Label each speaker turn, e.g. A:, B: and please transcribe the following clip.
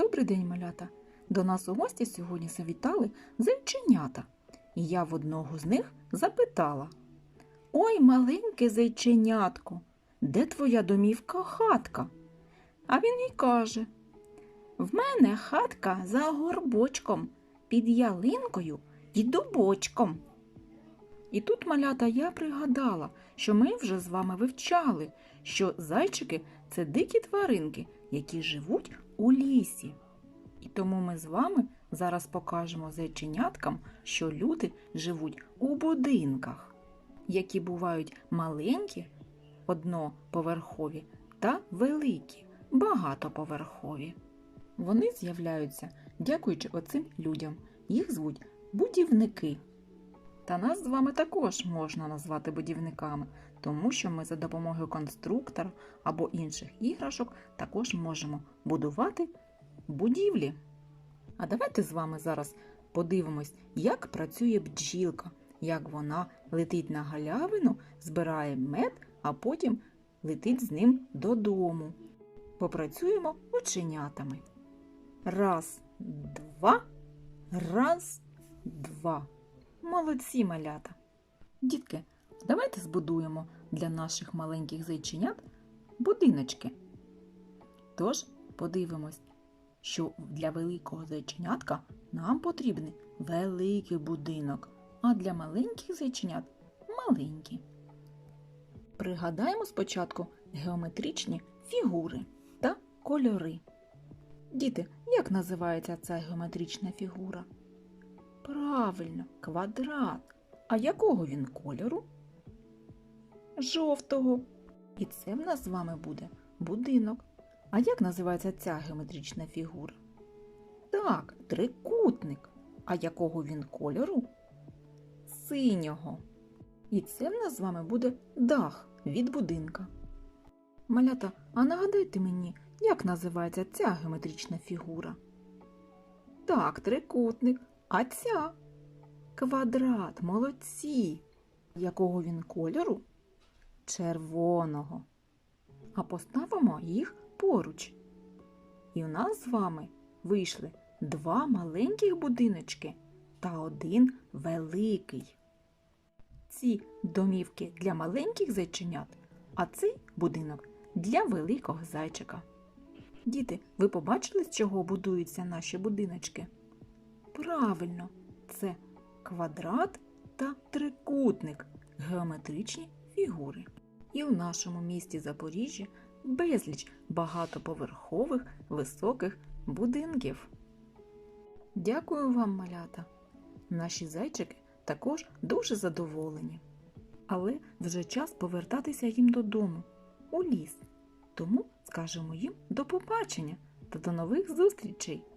A: Добрий день, малята! До нас у гості сьогодні завітали зайченята. І я в одного з них запитала: Ой, маленьке зайченятко, де твоя домівка хатка? А він їй каже: В мене хатка за горбочком, під ялинкою і дубочком. І тут, малята, я пригадала, що ми вже з вами вивчали, що зайчики це дикі тваринки, які живуть у лісі. І тому ми з вами зараз покажемо зайченяткам, що люди живуть у будинках, які бувають маленькі, одноповерхові та великі, багатоповерхові. Вони з'являються дякуючи оцим людям. Їх звуть будівники. Та нас з вами також можна назвати будівниками, тому що ми за допомогою конструктора або інших іграшок також можемо будувати будівлі. А давайте з вами зараз подивимось, як працює бджілка, як вона летить на галявину, збирає мед, а потім летить з ним додому. Попрацюємо ученятами. Раз, два, раз, два. Молодці малята. Дітки, давайте збудуємо для наших маленьких зайченят будиночки. Тож подивимось, що для великого зайченятка нам потрібен великий будинок, а для маленьких зайченят маленький. Пригадаємо спочатку геометричні фігури та кольори. Діти, як називається ця геометрична фігура? Правильно, квадрат. А якого він кольору? Жовтого. І це в нас з вами буде будинок. А як називається ця геометрична фігура? Так, трикутник. А якого він кольору? Синього. І це в нас з вами буде дах від будинка. Малята, а нагадайте мені, як називається ця геометрична фігура? Так, трикутник. А ця? Квадрат, молодці. Якого він кольору? Червоного. А поставимо їх поруч. І у нас з вами вийшли два маленьких будиночки та один великий. Ці домівки для маленьких зайченят, а цей будинок для великого зайчика. Діти, ви побачили, з чого будуються наші будиночки? Правильно, це квадрат та трикутник, геометричні фігури. І у нашому місті Запоріжжя безліч багатоповерхових високих будинків. Дякую вам, малята! Наші зайчики також дуже задоволені. Але вже час повертатися їм додому, у ліс. Тому скажемо їм до побачення та до нових зустрічей!